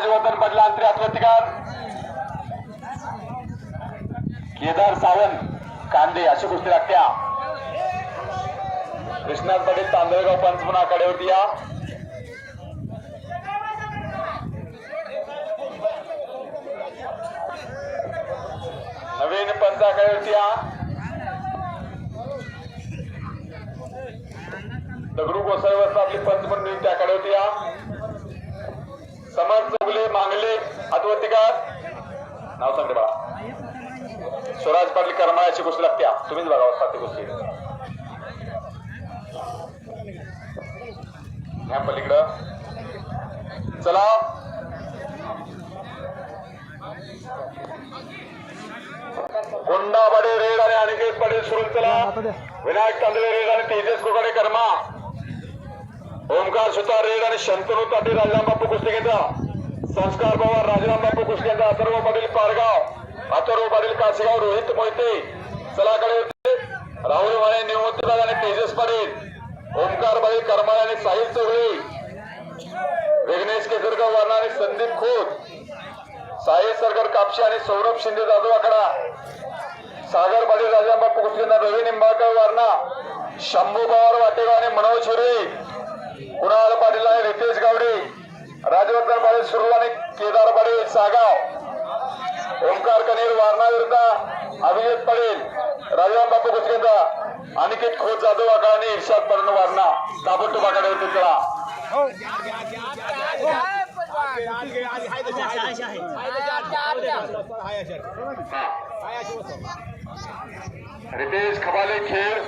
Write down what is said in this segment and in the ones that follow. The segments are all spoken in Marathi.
राजवर्धन बदला अंतरी अत्वतिकार केदार सावंत कांदे अशी गोष्टी लागत्या कृष्णात पटेल तांदळगाव पंचमन आखाड्यावरती या. नवीन पंच आखाड्यावरती या. दगडू गोसाईवर आपली पंच म्हणून त्याकडे होती या. समर्थ चौगले मांगले. हातवरतीकार नाव सांगते बाळा. स्वराज पाटील करमाळ्याची गोष्ट लागत्या तुम्हीच बघा साती गोष्टी. ह्या पलीकडं. चला. गोंडा बडे रेड आणि अनिकेत पडेल सुरू. चला. विनायक तांदळे रेड आणि तेजस कोकडे कर्मा. ओमकार सुतार रेड आणि शंतनू ताटे राजाराम बापू कुस्तीकेचा संस्कार पवार राजाराम बापू कुस्तीकेचा अथर्व पाटील पारगाव अथर्व पाटील कासेगाव रोहित मोहिते चलाकडे होते राहुल माने निवृत्तीबाग आणि तेजस पाटील ओमकार बाई करमाळ आणि साहिल चौगळे विघ्नेश केसरकर वर्णा आणि संदीप खोत साहिल सरकार कापशी आणि सौरभ शिंदे जाधव आकडा सागर पाटील राजाराम बापू कुस्तीकेचा रवी निंबाळकर वारणा शंभू पवार वाटेगाव आणि मनोज हिरे कुणाल पाटील आणि रितेश गावडे राजवर्धन बाळे सुरू केदारबाडे सागाव. ओंकार कनेर वारणा विरुद्ध अभिजित पडेल राजाराम बापू कुचकेंचा अनिकेत खोत जाधव आका आणि इर्षाद पडण वारणा. ताबडतोब होते चला रितेश खबाले खेळ.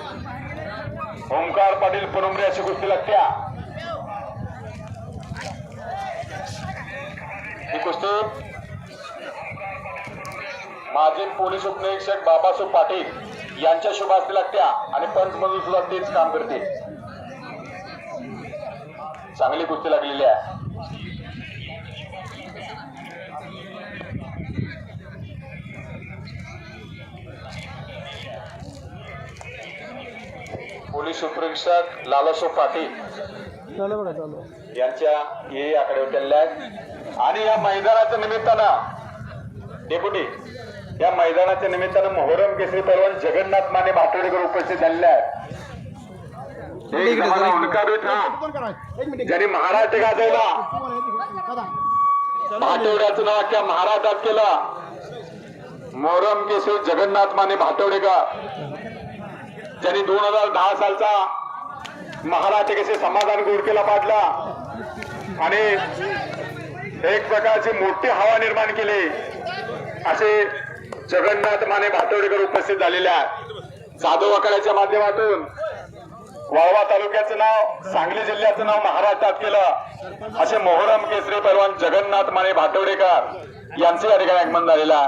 ओंकार पाटील पुनमरे अशी गोष्टी लागत्या. ही कुस्ती माजी पोलीस उपनिरीक्षक बाबासाहेब पाटील यांच्या शुभ हस्ते लागत्या आणि पंच म्हणून सुद्धा तेच काम करते चांगली कुस्ती लागलेली आहे. पोलीस उपनिरीक्षक लालासो पाटील चालू बघा चालू यांच्या ये आकडे आहेत आणि या मैदानाच्या निमित्तानं डेपुटी या मैदानाच्या निमित्तानं मोहरम केसरी पैलवान जगन्नाथ माने भाटोडेकर उपस्थित झालेले आहेत. ज्यांनी महाराष्ट्र गाजवला भाटवड्याचं नाव अख्ख्या महाराष्ट्रात केलं. मोहरम केसरी जगन्नाथ माने भाटवडेकर ज्यांनी दोन हजार दहा सालचा महाराष्ट्र केसरी समाधान गुडकेला पाडला. आणि एक प्रकारची मोठी हवा निर्माण केली. असे जगन्नाथ माने भातोडेकर उपस्थित झालेले आहेत जाधव आखाड्याच्या माध्यमातून वाळवा तालुक्याचं नाव सांगली जिल्ह्याचं नाव महाराष्ट्रात केलं. असे मोहरम केसरी परवान जगन्नाथ माने भातवडेकर यांचे या ठिकाणी आगमन झालेला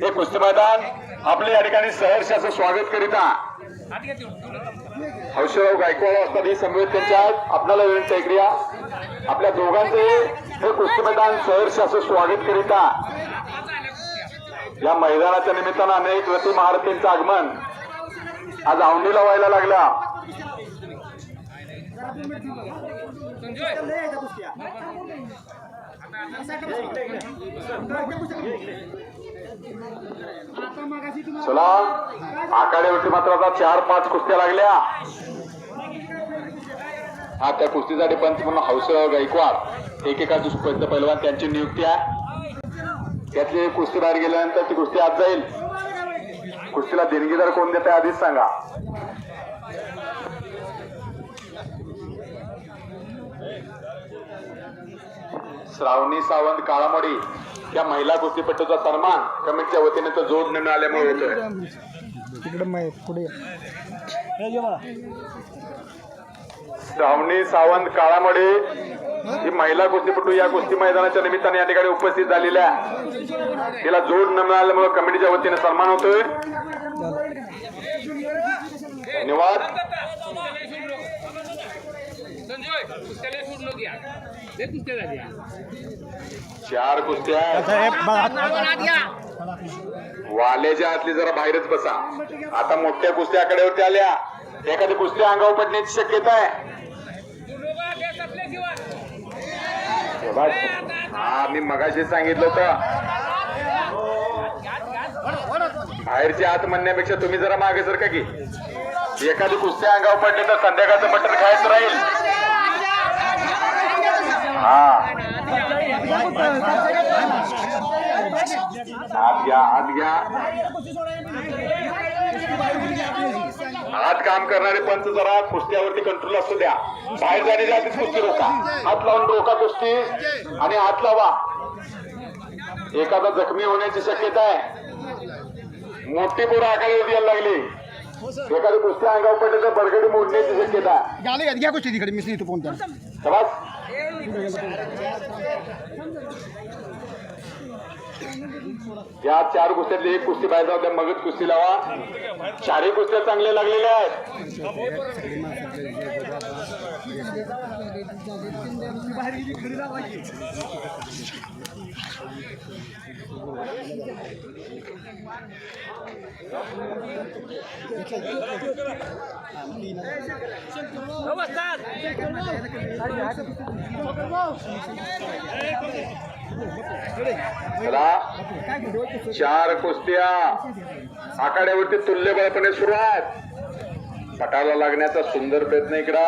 हे कुस्ती मैदान आपले या ठिकाणी सहर्ष असं स्वागत करीता हौशराव गायकवाड असतात ही समवेत त्यांच्या आहेत आपल्याला विनंती आहे आपल्या दोघांचे हे कुस्तीमैदान सहर्ष असं स्वागत करीता या मैदानाच्या निमित्तानं अनेक रती महारथींचं आगमन आज आवनीला व्हायला लागला. चला आखाड्यावरती मात्र आता चार पाच कुस्त्या लागल्या. हा त्या कुस्तीसाठी पंच म्हणून हौसराव गायकवाड एकेकाची सुपंच पैलवान त्यांची नियुक्ती आहे. त्यातली कुस्ती बाहेर गेल्यानंतर ती कुस्ती आज जाईल. कुस्तीला देणगीदार कोण देत आहे आधीच सांगा. श्रावणी सावंत काळामोडी या महिला कुस्तीपटूचा सन्मान कमिटीच्या वतीने तो जोड न मिळाल्यामुळे होतोय. पुढे ये. श्रावणी सावंत काळामोडी ही महिला कुस्तीपटू या कुस्ती मैदानाच्या निमित्ताने या ठिकाणी उपस्थित झालेल्या आहे. तिला जोड न मिळाल्यामुळे कमिटीच्या वतीने सन्मान होतोय. धन्यवाद. कुस्त्या चार कुस्त्या हे आतली जरा बाहेरच बसा. आता मोठ्या कुस्त्या आकड्यावरती आल्या. एखादी कुस्ती अंगावर पडण्याची शक्यता आहे. हा मी मगाशी सांगितलं होतं. बाहेरची आत म्हणण्यापेक्षा तुम्ही जरा मागे सर का की एखादी कुस्ती अंगावर पडली तर संध्याकाळचं मटण खायचं राहील. हा आत घ्या आत घ्या आत काम करणारे पंच जरा कुस्त्यावरती कंट्रोल असू द्या. बाहेर जाण्याच्या आधीच कुस्ती रोका. हात लावून रोका कुस्ती आणि हात लावा. एखादा जखमी होण्याची शक्यता आहे. मोठी पोरं आखाड्यावर यायला लागली. एखादी कुस्ती अंगावर पडली तर बरगडी मोडण्याची शक्यता घ्या तिकडे मी इथं फोन. या चार कुस्त्यातली एक कुस्ती बाहेर जाऊ मगच कुस्ती लावा. चारही कुस्त्या चांगल्या लागलेल्या आहेत. चार कुस्त्या. आखाड्यावरती तुल्यबळपणे सुरू आहेत पटाला लागण्याचा सुंदर प्रयत्न इकडा.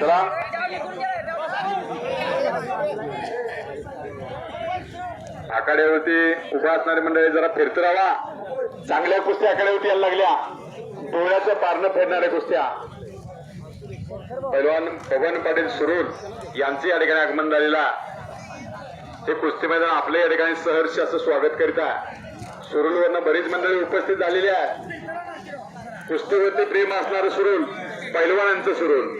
चला. आखाड्यावरती उभा असणारी मंडळी जरा फिरत राहा. चांगल्या कुस्त्या आखाड्यावरती यायला लागल्या. डोळ्याचं पारणं फेडणाऱ्या कुस्त्या. पैलवान पवन पाटील सुरूर यांचे या ठिकाणी आगमन झालेला हे कुस्ती मैदान आपल्या या ठिकाणी सहर्ष असं स्वागत करीत आहे. सुरुलवरनं बरीच मंडळी उपस्थित झालेली आहे कुस्तीवरती प्रेम असणारं सुरुल पैलवानांचं सुरुल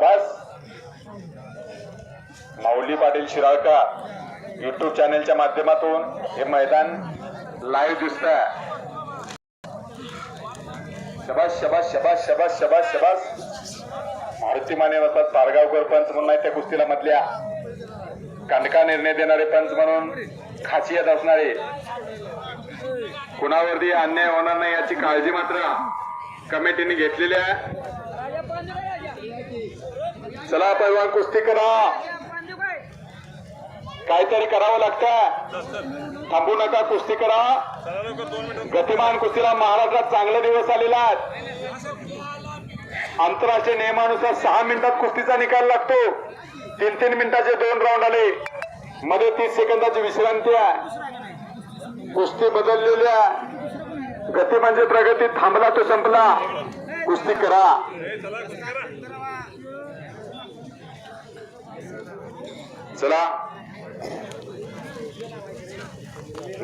बस. माऊली पाटील शिराळकर युट्यूब चॅनेलच्या माध्यमातून हे मैदान लाईव्ह दिसत आहे शबास शबास शबास शबास शबास शबास. मारुती माने असतात पारगावकर पंच म्हणून नाही त्या कुस्तीला मधल्या. कांडका निर्णय देणारे पंच म्हणून खासियत असणारे. कुणावरती अन्याय होणार नाही याची काळजी मात्र कमिटीने घेतलेली आहे. चला पैलवान कुस्ती करा. काहीतरी करावं लागतं थांबू नका कुस्ती करा. गतिमान कुस्तीला महाराष्ट्रात चांगले दिवस आलेला आहेत. आंतरराष्ट्रीय नियमानुसार सहा मिनिटात कुस्तीचा निकाल लागतो. तीन तीन मिनिटाचे दोन राऊंड आले. मध्ये तीस सेकंदाची विश्रांती आहे. कुस्ती बदललेली आहे. गती म्हणजे प्रगती थांबला तो संपला. कुस्ती करा. चला.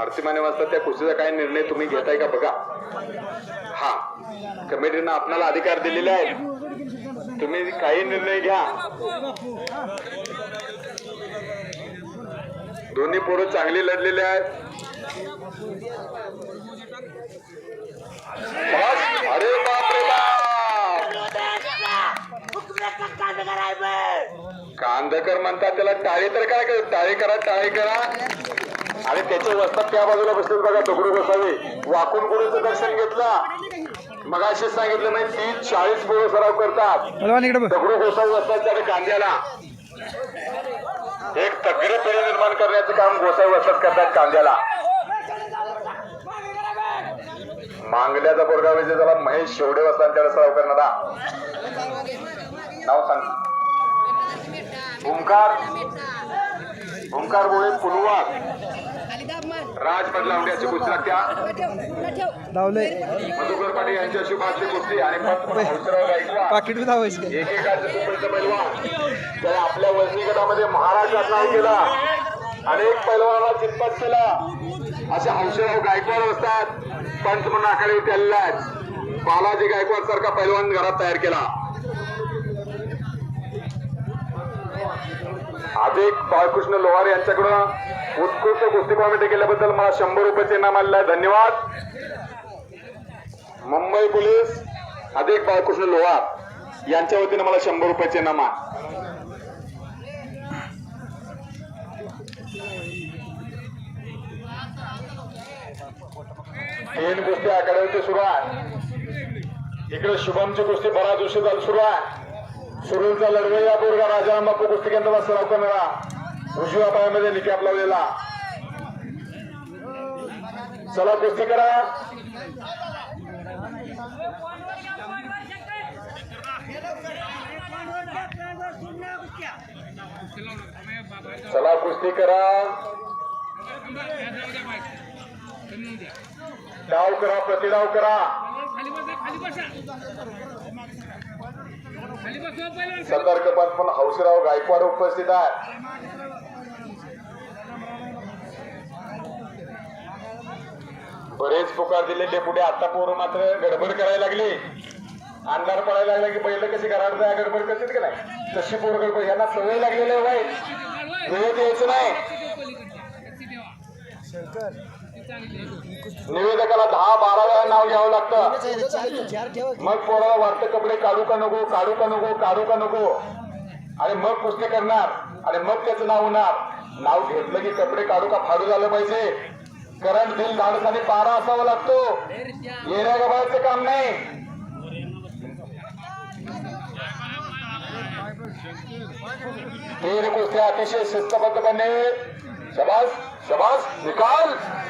मारुतीमाने वाजता त्या कुस्तीचा काय निर्णय तुम्ही घेताय का बघा. हा. कमिटीनं आपल्याला अधिकार दिलेले आहेत. तुम्ही काही निर्णय घ्या. दोन्ही पोरं चांगली लढलेले आहेत. अरे बापरे बाप. कांदकर म्हणतात त्याला टाळे तर काय कर? टाळे करा टाळे करा. आणि त्याच्या वस्तात त्या बाजूला बसले बघा दगडू गोसावी. वाकून गुरुचं दर्शन घेतलं? मग अशी सांगितलं नाही तीस चाळीस पोरं सराव करतात. दगडू गोसावी असतात त्याने कांद्याला. एक तगडी पेढी निर्माण करण्याचं काम गोसावी असतात करतात कांद्याला. मांगल्याचा पोरगा विजय झाला महेश शेवडे त्याला सराव करणारा. नाव सांग. ओंकार. ओंकार भोळे पुलवार. राज कुस्ती लागत्या धावले मधुकर पाटील यांच्या शुभाची कुस्ती आणि पाकिट बी धावायचं एकेकाचं पैलवान. त्याने आपल्या वजनी गटामध्ये महाराष्ट्रात नाव केलं. अनेक पैलवानाला चितपत केला. असे हंसराव गायकवाड असतात. पंच म्हणून आखाडे आहेत. बालाजी गायकवाड सारखा पैलवान घरात तयार केला. अधिक बाळकृष्ण लोहार यांच्याकडून उत्कृष्ट कुस्ती कॉमेंट केल्याबद्दल मला शंभर रुपयाचे इनाम आलेलं आहे. धन्यवाद. मुंबई पोलीस अधिक बाळकृष्ण लोहार यांच्या वतीने मला शंभर रुपयाचे इनाम आहे. तीन कुस्ती आखाड्यावरती सुरू आहे. इकडे शुभमची कुस्ती बराच दिवशी चालू सुरू आहे. सुरूचा या बोरगा राजाराम बापू कुस्ती केंद्राला सराव करणारा उजव्या पायामध्ये निकाप लावलेला. चला कुस्ती करा. चला कुस्ती करा. डाव करा प्रतिडाव करा. खाली बसा सतर्क पण हौसराव गायकवाड उपस्थित आहे. बरेच पुकार दिलेले पुढे आता पोरं मात्र गडबड करायला लागली. अंधार पडायला लागला की पहिलं कशी घरात जाय गडबड करतात का नाही? तशी पोरं गडबड. यांना सवय लागलेली आहे वाईट द्यायचं यायचं नाही निवेदकाला दहा बारा वेळा नाव घ्यावं लागतं. मग पोराला वाटतं कपडे काढू का नको काढू का नको काढू का नको? आणि मग कुस्ती करणार आणि मग त्याचं नाव होणार. नाव घेतलं की कपडे काढू का फाडू झालं पाहिजे. करंट दिल धाडस आणि पारा असावा लागतो. येण्या गबाळचं काम नाही. तीन कुस्त्या अतिशय शिस्तबद्धपणे शबास शबास निकाल.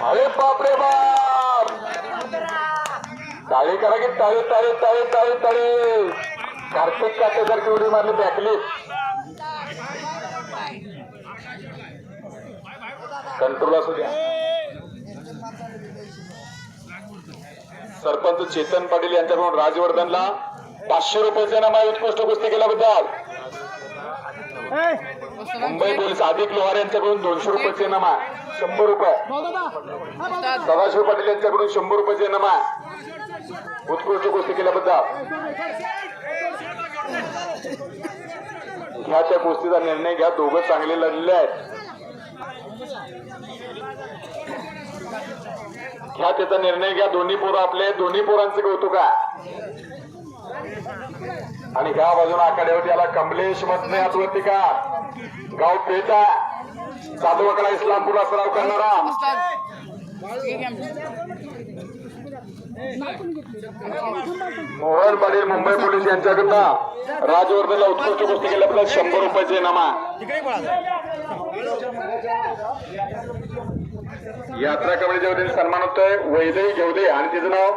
अरे बाप रे बाप. टाळी करा की टाळी टाळी टाळी टाळी टाळी कार्तिक काटेसारखी उडी मारली बॅकली. कंट्रोल असू द्या. सरपंच चेतन पाटील यांच्याकडून राजवर्धनला पाचशे रुपयाचे नामा उत्कृष्ट कुस्ती केल्याबद्दल. मुंबई पोलीस अधिक लोहार यांच्याकडून दोनशे रुपयाचे नाम शंभर रुपये. सदाशिव पाटील यांच्याकडून शंभर रुपयाचे नाम उत्कृष्ट कुस्ती केल्याबद्दल. घ्या त्या कुस्तीचा निर्णय घ्या दोघं चांगले लढलेले आहेत. घ्या त्याचा निर्णय घ्या दोन्ही पोरं आपले दोन्ही पोरांचे कौतुक आहे. आणि ह्या बाजूला आखाड्यावरती याला कमलेश मधने आठवती का गाव पेटा. साधुवाकडा इस्लामपूरला सराव करणारा. मोहन पाटील मुंबई पोलीस यांच्याकडनं राजवर्धनला उत्कृष्ट गोष्टी केल्याबद्दल शंभर रुपयाचे नामा यात्रा कमिटीच्या वतीने सन्मान होतोय. वैदई घेवदे आणि तिचं नाव?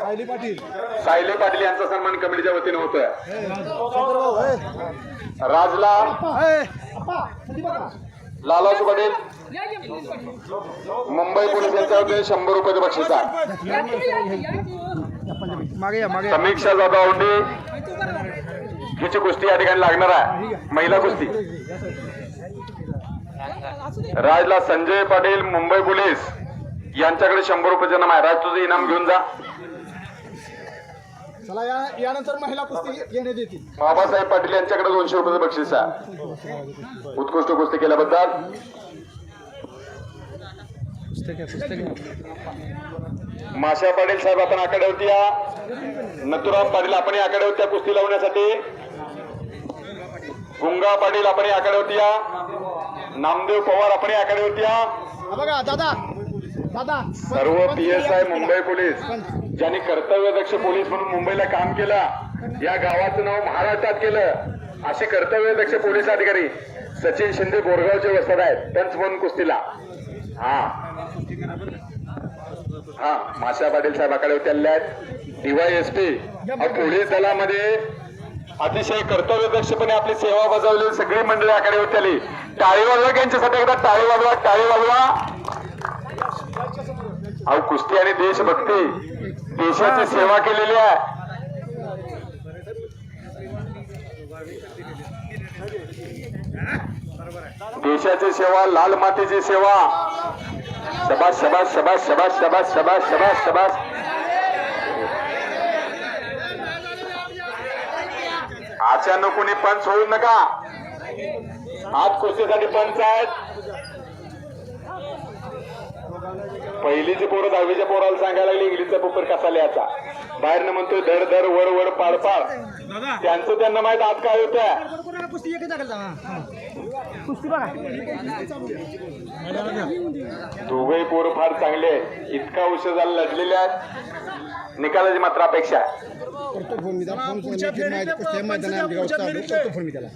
सायली पाटील. सायले पाटील यांचा सन्मान कमिटीच्या वतीने होतोय. राजला. लालासू पाटील मुंबई पोलीस यांच्या वतीने शंभर रुपयाचं बक्षीस आहे. समीक्षा जाधव औंढे. हिची कुस्ती या ठिकाणी लागणार आहे. महिला कुस्ती. राजला संजय पाटील मुंबई पोलीस. यांच्याकडे शंभर रुपयाचे नाम आहे. राज तुझं इनाम घेऊन जा. चला या यानंतर महिला कुस्ती घेण्यात येतील. बाबासाहेब पाटील यांच्याकडे दोनशे रुपयाचं बक्षीस आहे. उत्कृष्ट कुस्ती केल्याबद्दल. माशा पाटील साहेब आपण आखाड्यावरती या. नथुराम पाटील आपण या कुस्ती लावण्यासाठी. गुंगा पाटील आपण या आखाड्यावरती या. नामदेव पवार आपण या आखाड्यावरती या हा बघा दादा दादा. सर्व P S I Mumbai police ज्यांनी कर्तव्यदक्ष पोलीस म्हणून मुंबईला काम केलं या गावाचं नाव महाराष्ट्रात केलं असे कर्तव्यदक्ष पोलीस अधिकारी सचिन शिंदे बोरगावचे वस्तात आहेत पंच म्हणून कुस्तीला. हा. हा माशा पाटील साहेब आकडे उचलले आहेत. डीवायएसपी पोलीस दलामध्ये अतिशय कर्तव्यदक्षपणे आपली सेवा बजावलेली सगळी मंडळी आकडे उचलली टाळी वाजवा यांच्यासाठी एकदा टाळी वाजवा टाळी वाजवा. अहो कुस्ती आणि देशभक्ती देशाची सेवा केलेली आहे. देशाची सेवा लाल मातीची सेवा. शबास शबास शबास शबास शबास शबास शबास शबास. अचानक कोणी पंच होऊ नका. आज कुस्तीसाठी पंच आहेत. पहिलीची पोरं दहावीच्या पोराला सांगायला लागली इंग्लिशचा पेपर कसा लिहायचा? बाहेरनं म्हणतोय धड धड वर वर पाड पाड. त्यांचं त्यांना माहीत आज काय होतं दोघही पोरं फार चांगले इतका उशीर झाला लढलेले आहेत. निकालाची मात्र अपेक्षा आहे. करतो फोन मी त्याला फोन पुढच्या फेरीत पुढच्या फेरीत करतो फोन मी त्याला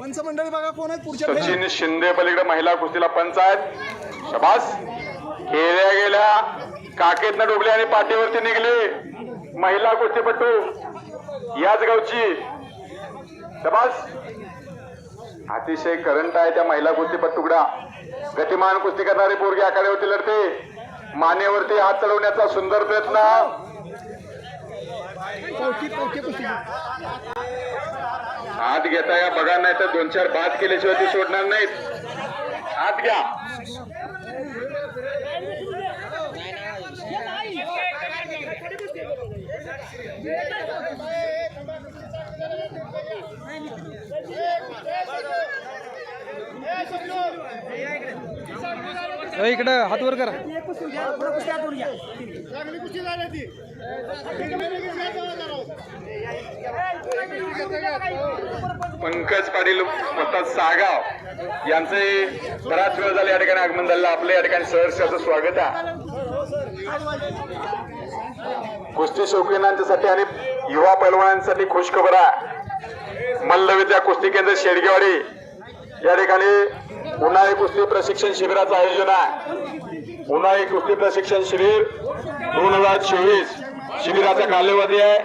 पंचमंडळी बघा कोण आहेत पुढच्या फेरीत. सचिन शिंदे पलीकडे महिला कुस्तीला पंच आहेत. शबास. खेळल्या गेल्या. काकेतनं डुबले आणि पाठीवरती निघले. महिला कुस्तीपट्टू याच गावची. शबास. अतिशय करंट आहे त्या महिला कुस्तीपट्टूकडा गतिमान कुस्ती करणारी पोरगी आखाड्यावरती लढते. मानेवरती हात चढवण्याचा सुंदर प्रयत्न. हात घेता या बघा नाही तर दोन चार बाद केल्याशिवाय ती सोडणार नाहीत. हात घ्या. इकडं हात वर करा. पंकज पाटील म्हणतात सागाव यांचे बराच वेळ झाले या ठिकाणी आगमन झालं आपलं या ठिकाणी सहर्षाचं स्वागत आहे. कुस्ती शौकीनांच्यासाठी आणि युवा पैलवानांसाठी खुशखबर आहे. मल्लविद्या कुस्ती केंद्र शेडगेवाडी या ठिकाणी उन्हाळी कुस्ती प्रशिक्षण शिबिराचं आयोजन आहे. उन्हाळी कुस्ती प्रशिक्षण शिबिर दोन हजार चोवीस शिबिराचा कालावधी आहे.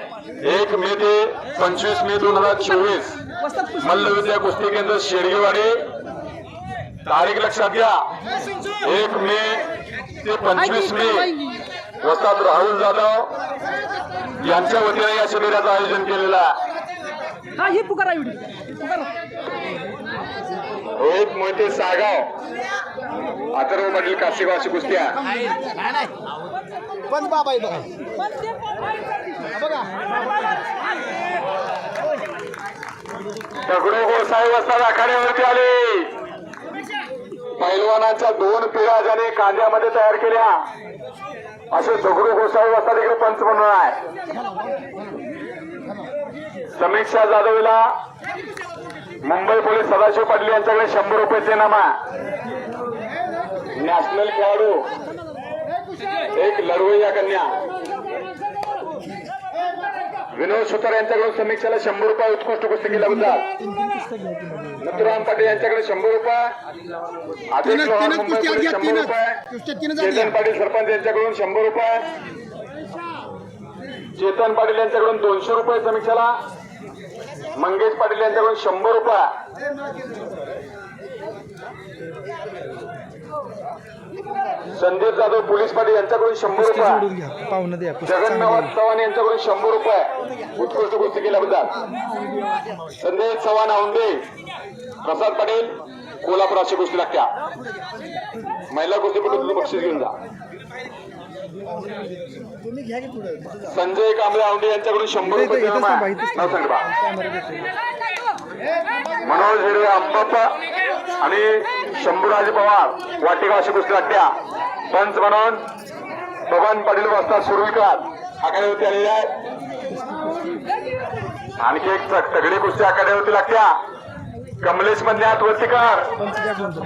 एक मे ते पंचवीस मे दोन हजार चोवीस. मल्लविद्या कुस्ती केंद्र शेडगेवाडी. तारीख लक्षात घ्या. एक मे ते पंचवीस मे. वस्ताद राहुल जाधव यांच्या वतीने या शिबिराचं आयोजन केलेलं आहे. हा ही पुकारा एवढी. रोहित मोहिते सागाव. अथर्व पाटील कासेगाव अशी कुस्ती आहे. पंच बाबा बघा बघा दगडू गोसाई वस्ताद आखाड्यावरती आले. पैलवानांच्या दोन पिढ्या ज्याने कांद्यामध्ये तयार केल्या. असे दगडू गोसाई वस्ताद इकडे पंच म्हणून आहे. समीक्षा जाधवला मुंबई पोलीस सदाशिव पाटील यांच्याकडे शंभर रुपयाचे नामा नॅशनल खेळाडू एक लढवय्या कन्या. विनोद सुतार यांच्याकडून समीक्षेला शंभर रुपये उत्कृष्ट कुस्ती केला होता नथुराम पाटील यांच्याकडे शंभर रुपये. आदेश शंभर रुपये. चेतन पाटील सरपंच यांच्याकडून शंभर रुपये. चेतन पाटील यांच्याकडून दोनशे रुपये समीक्षेला मंगेश पाटील यांच्याकडून शंभर रुपये. संदीप जाधव पोलीस पाटील यांच्याकडून शंभर रुपये. जगन्नाथ चव्हाण यांच्याकडून शंभर रुपये. उत्कृष्ट कुस्ती केल्याबद्दल. संदेश चव्हाण औंडे प्रसाद पाटील कोल्हापूर अशी कुस्ती लागत्या महिला तुम्ही बक्षीस घेऊन जा. संजय कांबळे औंडे यांच्याकडून शंभर रुपये इनाम आहे. मनोज हिरवे अंबाप्पा आणि शंभूराजे पवार वाटेगाव अशी कुस्ती लागत्या पंच म्हणून बबन पाटील वाजता सुरुविकार. आखाड्यावरती आलेले आहे आणखी एक तग- तगडी कुस्ती आखाड्यावरती लागत्या. कमलेश मधल्या द्या कोणतं.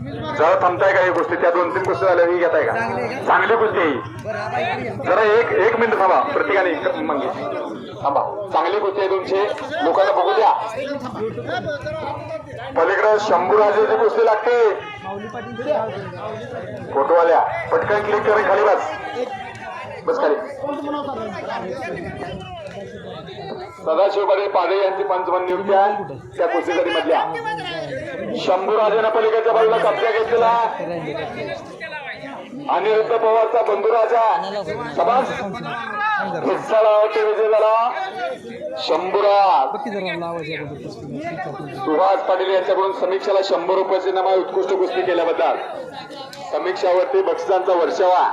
जरा थांबताय का ही गोष्टी? त्या दोन तीन गोष्टी झाल्या ही घेताय का? चांगली गोष्टी. आहे. जरा एक एक मिनिट थांबा. प्रत्येकाने मंगे. थांबा. चांगली गोष्टी आहे तुमची लोकांना बघू द्या. पलीकडे शंभूराजेची कुस्ती लागते. फोटोवाल्या. पटकन क्लिक करून खाली बस. बस खाली. सदाशिव पाडे यांची पंचमन नियुक्ती आहे त्या कुस्तीसाठी मधल्या. शंभूराजेनं पलीकडच्या बाजूला कब्जा घेतलेला. अनिरुद्ध पवारचा बंधुराजा. सभास हिस्साला विजय झाला शंभूराज सुभाष पाटील यांच्याकडून समीक्षाला शंभर रुपयाचे नामा उत्कृष्ट कुस्ती केल्याबद्दल. समीक्षावरती बक्षिसांचा वर्षावा.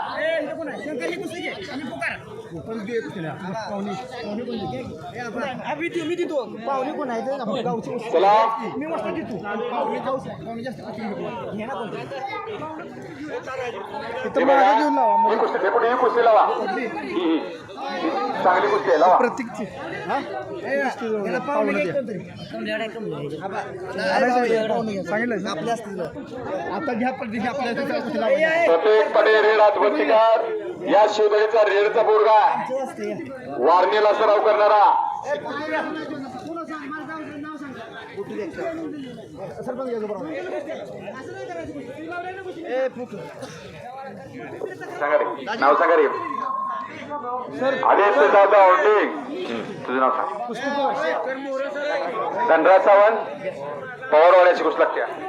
मी देतो, पाहुणे कोण आहे मी मस्त देतो कुस्ती लावा. चांगली कुस्ती लावा. सांगितलं? आपल्या असतील. आता घ्या पण घ्या आपल्या. प्रत्येक पडे रेड या शिवदळीचा रेडचा पोरगा. वारणीला सराव करणारा. सांगा रे नाव सांगा रे. आदेश दादा औंढे. तुझं नाव सांग. धनराज सावंत पवारवाड्याची कुस लागते.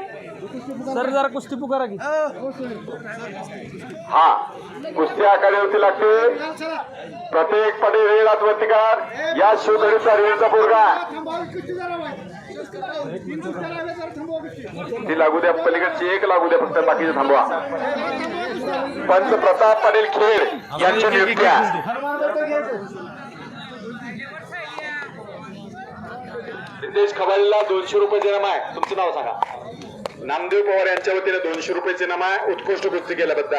सर जरा कुस्ती पुकारा की. हा कुस्ती आखाड्यावरती लागते. प्रत्येक पडे रेड आत्महत्यकार या शिवधडीचा रेडचा पोरगा. ती लागू द्या पलीकडची एक लागू द्या फक्त बाकीचे थांबवा. पंच प्रताप पाटील खेळ यांच्या नियुक्त्या. आहे सिद्धेश खबालीला दोनशे रुपये नाम आहे. तुमचं नाव सांगा. नामदेव पवार यांच्या वतीने दोनशे रुपयाचे नाम आहे उत्कृष्ट कृती केल्याबद्दल.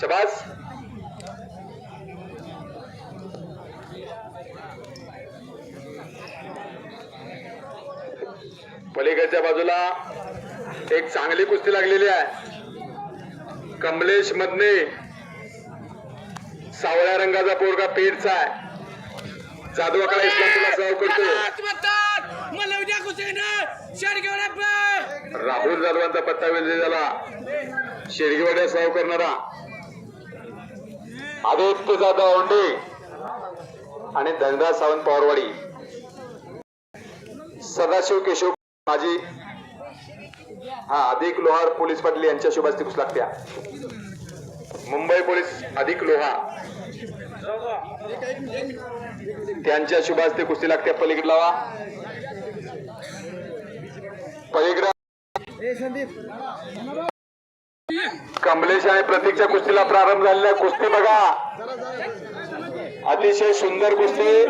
शबास. पलीकडच्या बाजूला एक चांगली कुस्ती लागलेली आहे. कमलेश मधने सावळ्या रंगाचा पोरगा पेठचा आहे. जाधवाकडा इस्लामपूरला सराव करतो मला उद्या कुस्तीनं शेडगेवर राहुल जाधवांचा पत्ता वेळ झाला. शेडगेवाड्या सराव करणारा. आदित्य जाधव औंढे आणि धनराज सावंत पवारवाडी. सदाशिव केशव माझी हा अधिक लोहार पोलीस पाटील यांच्या शुभास्ती लागत्या. मुंबई पोलीस अधिक लोहा. त्यांच्या शुभास ते कुस्ती लागते. पलीकडे लावा. पलीकडे. कमलेश आणि प्रतीकच्या कुस्तीला प्रारंभ झालेला आहे. कुस्ती बघा. अतिशय सुंदर कुस्ती.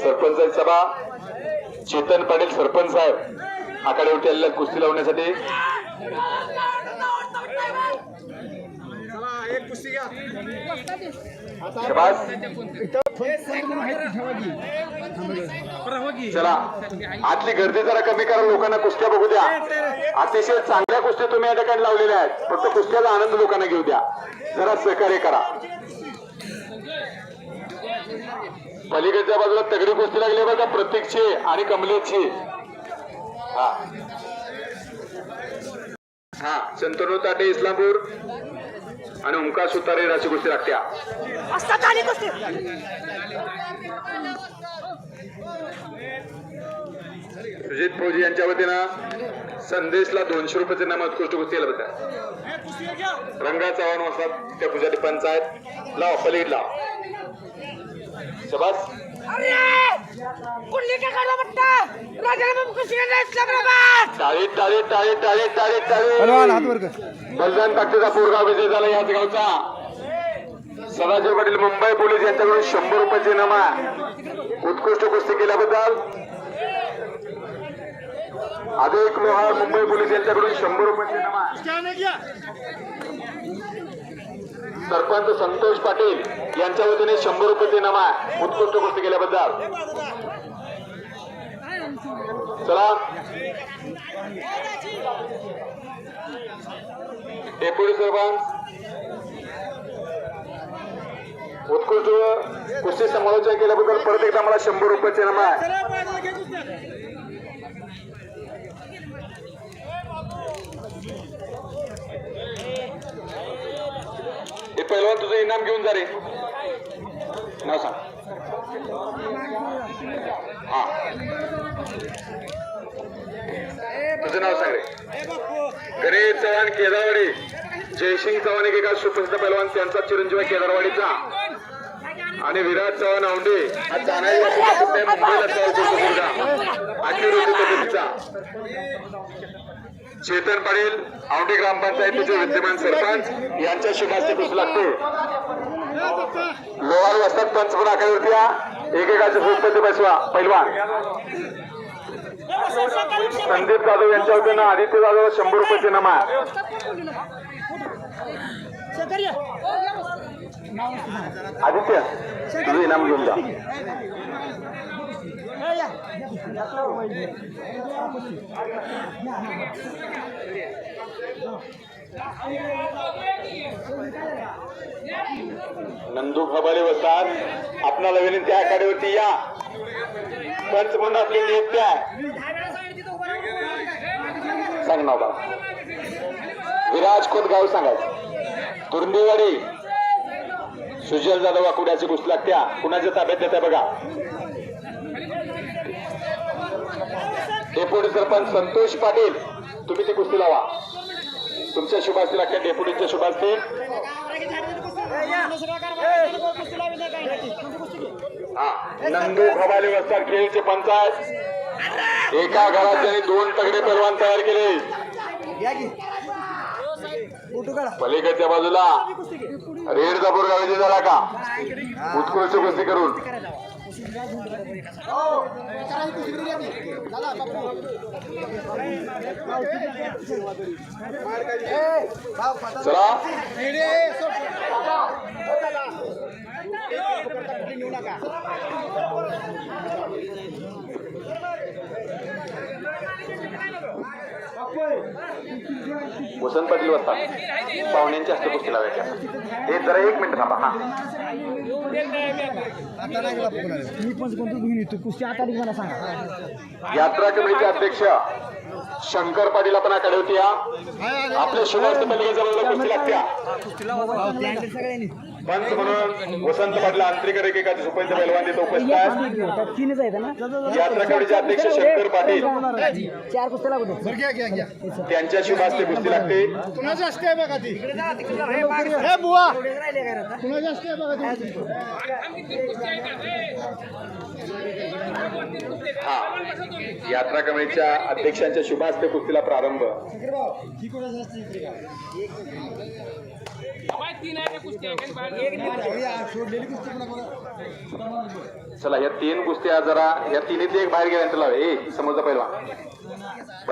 सरपंच सभा. चेतन पाटील सरपंच साहेब. आकडे आलेल्या कुस्ती लावण्यासाठी एक कुस्ती घ्या शबास चला आतली गर्दी जरा कमी करा लोकांना कुस्त्या बघू द्या. अतिशय चांगल्या कुस्त्या तुम्ही या ठिकाणी लावलेल्या आहेत. फक्त कुस्त्याचा आनंद लोकांना घेऊ द्या. जरा सहकार्य करा. पलीकडच्या बाजूला तगडी कुस्ती लागली बघा प्रतीकची आणि कमलेची. हा. हा संतनू ताटे इस्लामपूर. आणि ओंकार सुतारे राशी कुस्ती लागत्या. सुजित फौजी यांच्या वतीनं संदेशला दोनशे रुपयाचे नाम उत्कृष्ट कुस्ती केलं होतं रंगा चव्हाण वाजतात त्या पुजारी पंचायत लाव पलीड लाव. शबास. बलदान ताकदीचा पोरगा विजय झाला याच गावचा. सदाशिव पाटील मुंबई पोलीस यांच्याकडून शंभर रुपयाचे नमा उत्कृष्ट कुस्ती केल्याबद्दल. अधिक लोहार मुंबई पोलीस यांच्याकडून शंभर रुपयाचे नमा सरपंच संतोष पाटील यांच्या वतीने शंभर रुपये नमा उत्कृष्ट गोष्टी केल्याबद्दल. चला. डेप्युटी सरपंच. उत्कृष्ट कुस्ती समालोचना केल्याबद्दल परत एकदा मला शंभर रुपयाचे नमा पहिलवान तुझं इनाम घेऊन जा रे. नाव सांग. हा. तुझं नाव सांग रे. गणेश चव्हाण केदारवाडी. जयसिंग चव्हाण एक एका सुप्रसिद्ध पैलवान त्यांचा चिरंजीव केदारवाडीचा. आणि विराट चव्हाण औंडे हा पुतण्या मुंबईला पद्धतीचा चेतन पाटील औंढे ग्रामपंचायतीचे विद्यमान सरपंच यांच्या शुभास्ती कुस लागते. लोहार वस्तात पंचपूर आखाड्यावरती या. एकेकाचे भूपती बसवा. पैलवान. संदीप जाधव यांच्या वतीनं आदित्य जाधव शंभर रुपयाचे नमा आदित्य तुझं इनाम घेऊन जा. नंदू खबाले बसतात आपणाला विनंती आहे आखाड्यावरती या. पंच म्हणून आपली नियुक्ती आहे. सांग नाव बा विराज खोत गाव सांगायचं. तुरुंबीवाडी सुजल जाधव वाकुड्याची घुसला लागत्या. कुणाच्या ताब्यात देत्या बघा. डेप्युटी सरपंच संतोष पाटील तुम्ही ती कुस्ती लावा. तुमच्या शुभास्ती लागत्या डेप्युटीच्या शुभास्ती. हा नंदू खबाले वस्तार खेळचे पंचायत एका घरात त्यांनी दोन तगडे परवान तयार केले. पलीकडच्या बाजूला रेड जापूर गावी झाला का? उत्कृष्ट कुस्ती करून. चला. वसंत पाटील वाजता पाहुण्यांची हस्ते लावायची हे जरा एक मिनिट थांबा. हा. मी पण कोणतं घेऊन येतो कुस्ती आता मला सांगा यात्रा कमिटीचे अध्यक्ष शंकर पाटील आपण आकडे होती आपल्या शुभार्थ पलिकेच्या बाजूला कुस्ती लागत्या सगळ्यांनी पंच म्हणून वसंत पाटील आंतरिक रेखेकाचे सुपंच पैलवान तिथे उपस्थित आहेत. त्यात तीनच आहेत ना यात्रा कमिटीचे अध्यक्ष शंकर पाटील चार कुस्त्या लागतो. त्यांच्या कुस्ती लागते कुणाचं असते बघा ती? हे बुवा! कुणाचं असते बघा ती? हा. यात्रा कमिटीच्या अध्यक्षांच्या शुभास्ते कुस्तीला प्रारंभ. तीन कुस्ती चला या तीन कुस्त्या जरा या तिन्हीतली एक बाहेर गेल्यानंतर त्याला ए समोरचा पहिला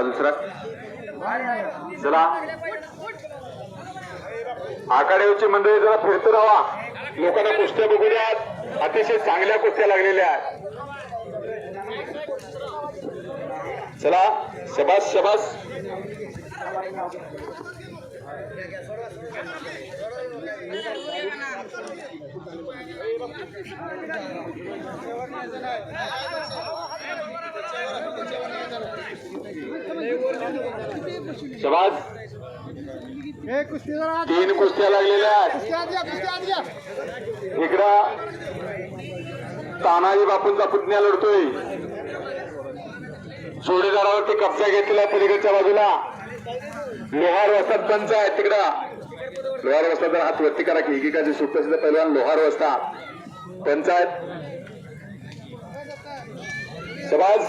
दुसरा चला. आखाड्यावरची मंडळी जरा फिरत राहा लोकांना कुस्त्या बघू द्यात अतिशय चांगल्या कुस्त्या लागलेल्या आहेत. चला शबास शबास. शबास तीन कुस्त्या लागलेल्या आहेत. कुस्ती इकडं तानाजी बापूंचा पुतण्या लढतोय. जोडीदारावरती कब्जा घेतलेला पलीकडच्या बाजूला. लोहार वस्तात पंच आहे तिकडं. लोहार वस्ताद जरा हात वरती करा की एकेकाचे सुप्रसिद्ध पैलवान लोहार वस्ता पंचायत. समाज